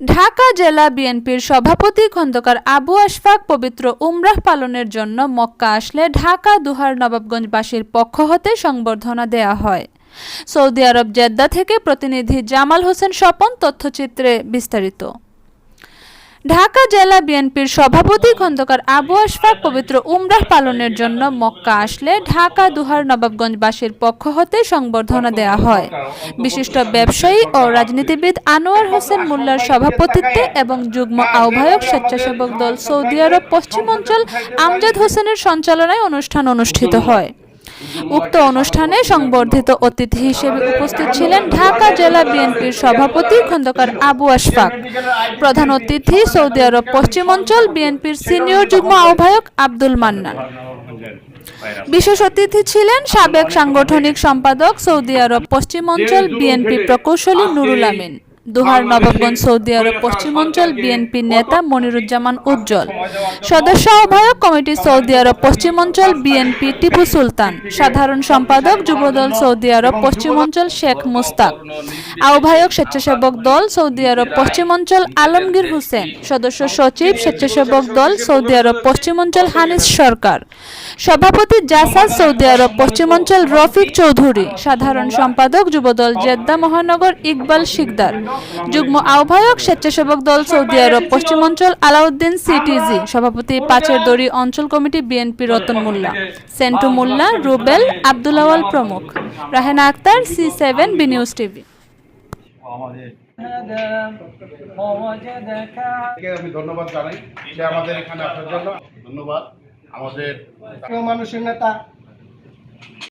ঢাকা জেলা বিএনপির সভাপতি খন্দকার আবু আশফাক পবিত্র উমরাহ পালনের জন্য মক্কা আসলে ঢাকা, দুহার, নবাবগঞ্জবাসীর পক্ষ হতে সংবর্ধনা দেয়া হয়। সৌদি আরব জেদ্দা থেকে প্রতিনিধি জামাল হোসেন স্বপন, তথ্যচিত্রে বিস্তারিত। ঢাকা জেলা বিএনপির সভাপতি খন্দকার আবু আশফাক পবিত্র উমরাহ পালনের জন্য মক্কা আসলে ঢাকা দুহার নবাবগঞ্জবাসীর পক্ষ হতে সংবর্ধনা দেয়া হয়। বিশিষ্ট ব্যবসায়ী ও রাজনীতিবিদ আনোয়ার হোসেন মোল্লার সভাপতিত্বে এবং যুগ্ম আহ্বায়ক স্বেচ্ছাসেবক দল সৌদি আরব পশ্চিমাঞ্চল আমজাদ হোসেনের সঞ্চালনায় অনুষ্ঠান অনুষ্ঠিত হয়। উক্ত অনুষ্ঠানে সংবর্ধিত অতিথি হিসেবে উপস্থিত ছিলেন ঢাকা জেলা বিএনপির সভাপতি খন্দকার আবু আশফাক। প্রধান অতিথি সৌদি আরব পশ্চিমাঞ্চল বিএনপির সিনিয়র যুগ্ম আহ্বায়ক আব্দুল মান্নান। বিশেষ অতিথি ছিলেন সাবেক সাংগঠনিক সম্পাদক সৌদি আরব পশ্চিমাঞ্চল বিএনপি প্রকৌশলী নুরুল আমিন। দুহার নবাবগঞ্জ সৌদি আরব পশ্চিমাঞ্চল বিএনপি নেতা মনিরুজ্জামান উজ্জ্বল। সদস্য আহ্বায়ক কমিটি সৌদি আরব পশ্চিমাঞ্চল বিএনপি টিপু সুলতান। সাধারণ সম্পাদক যুবদল সৌদি আরব পশ্চিমাঞ্চল শেখ মুস্তাক। আহ্বায়ক স্বেচ্ছাসেবক দল সৌদি আরব পশ্চিমাঞ্চল আলমগীর হোসেন। সদস্য সচিব স্বেচ্ছাসেবক দল সৌদি আরব পশ্চিমাঞ্চল হানিস সরকার। সভাপতি জাসাদ সৌদি আরব পশ্চিমাঞ্চল রফিক চৌধুরী। সাধারণ সম্পাদক যুবদল জেদ্দা মহানগর ইকবাল শিকদার। যুগ্ম আহ্বায়ক স্বেচ্ছাসেবক দল সৌদি আরব পশ্চিমাঞ্চল আলাউদ্দিন সিটিজি সভাপতি পাঁচের দড়ি অঞ্চল কমিটি বিএনপি রতন মোল্লা সেন্টু মোল্লা রুবেল আব্দুল আওয়াল প্রমুখ Rahena Akter C seven B news TV. আমি ধন্যবাদ জানাই যে আমাদের এখানে আসার জন্য। ধন্যবাদ। আমাদের মানুষের নেতা